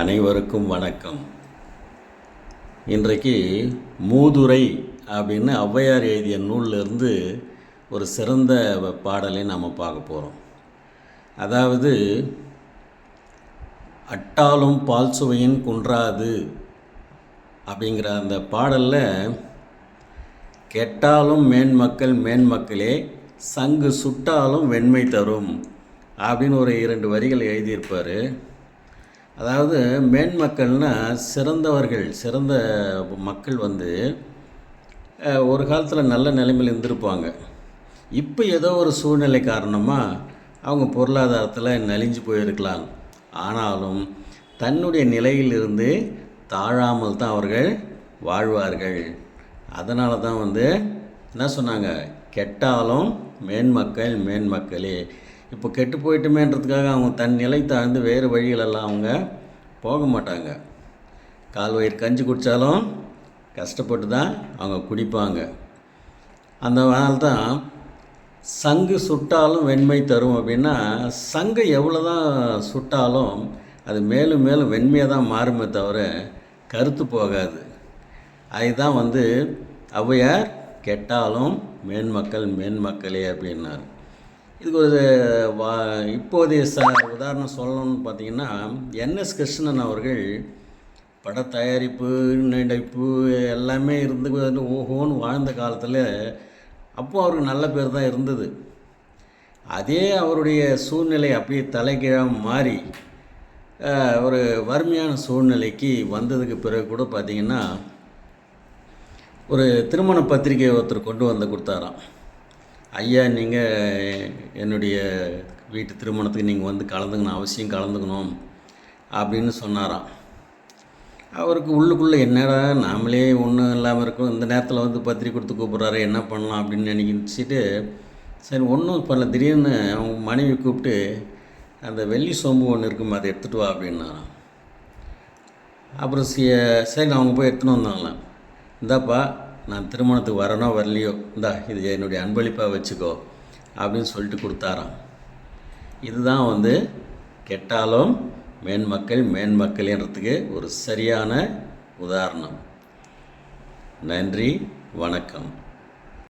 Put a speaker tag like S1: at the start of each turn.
S1: அனைவருக்கும் வணக்கம். இன்றைக்கு மூதுரை அப்படின்னு ஔவையார் எழுதிய நூலிலிருந்து ஒரு சிறந்த பாடலை நாம் பார்க்க போகிறோம் அதாவது அட்டாலும் பால் சுவையின் குன்றாது அப்படிங்கிற அந்த பாடலில் கெட்டாலும் மேன்மக்கள் மேன்மக்களே சங்கு சுட்டாலும் வெண்மை தரும் அப்படின்னு ஒரு இரண்டு வரிகள் எழுதியிருப்பார். அதாவது மேன்மக்கள்னால் சிறந்தவர்கள் சிறந்த மக்கள் வந்து ஒரு காலத்தில் நல்ல நிலைமையில் இருந்திருப்பாங்க. இப்போ ஏதோ ஒரு சூழ்நிலை காரணமாக அவங்க பொருளாதாரத்தில் நலிஞ்சு போயிருக்கலாம். ஆனாலும் தன்னுடைய நிலையிலிருந்து தாழாமல் தான் அவர்கள் வாழ்வார்கள். அதனால தான் வந்து என்ன சொன்னாங்க? கெட்டாலும் மேன்மக்கள் மேன்மக்களே இப்போ கெட்டு போயிட்டுமேன்றதுக்காக அவங்க தன் நிலை தாழ்ந்து வேறு வழிகளெல்லாம் அவங்க போக மாட்டாங்க. கால் வயிறு கஞ்சி குடித்தாலும் கஷ்டப்பட்டு தான் அவங்க குடிப்பாங்க. அந்த தான் சங்கு சுட்டாலும் வெண்மை தரும் அப்படின்னா சங்கு எவ்வளோ தான் சுட்டாலும் அது மேலும் மேலும் வெண்மையாக தான் மாறுமே தவிர கருத்து போகாது. அதுதான் வந்து ஔவையார் கெட்டாலும் மேன்மக்கள் மேன்மக்களே அப்படின்னார். இதுக்கு ஒரு வா இப்போதைய ச உதாரணம் சொல்லணும்னு பார்த்தீங்கன்னா என்எஸ் கிருஷ்ணன் அவர்கள் பட தயாரிப்பு நடிப்பு எல்லாமே இருந்து ஓஹோன்னு வாழ்ந்த காலத்தில் அப்போது அவருக்கு நல்ல பேர் தான் இருந்தது. அதே அவருடைய சூழ்நிலை அப்படியே தலைகீழாக மாறி ஒரு வறுமையான சூழ்நிலைக்கு வந்ததுக்கு பிறகு கூட பார்த்திங்கன்னா ஒரு திருமண பத்திரிகை ஒருத்தர் கொண்டு வந்து கொடுத்தாராம். ஐயா நீங்கள் என்னுடைய வீட்டு திருமணத்துக்கு நீங்கள் வந்து கலந்துக்கணும் அவசியம் கலந்துக்கணும் அப்படின்னு சொன்னாராம். அவருக்கு உள்ளுக்குள்ளே என்னடா நாமளே ஒன்றும் இல்லாமல் இருக்கும். இந்த நேரத்தில் வந்து பத்திரிக்கை கொடுத்து கூப்பிட்றாரு என்ன பண்ணலாம் அப்படின்னு நினைக்கிச்சிட்டு சரி ஒன்றும் பண்ணல திடீர்னு அவங்க மனைவி கூப்பிட்டு அந்த வெள்ளி சோம்பு ஒன்று இருக்குமா அதை எடுத்துகிட்டு வா அப்படின்னாராம். அப்புறம் சரி அவங்க போய் எடுத்துன்னு வந்தாங்களாம் இந்தாப்பா நான் திருமணத்துக்கு வரனோ வரலையோ இந்தா இது என்னுடைய அன்பளிப்பாக வச்சுக்கோ அப்படின்னு சொல்லிட்டு கொடுத்தாராம். இதுதான் வந்து கெட்டாலும் மேன்மக்கள் மேன்மக்கள்ன்றதுக்கு ஒரு சரியான உதாரணம். நன்றி வணக்கம்.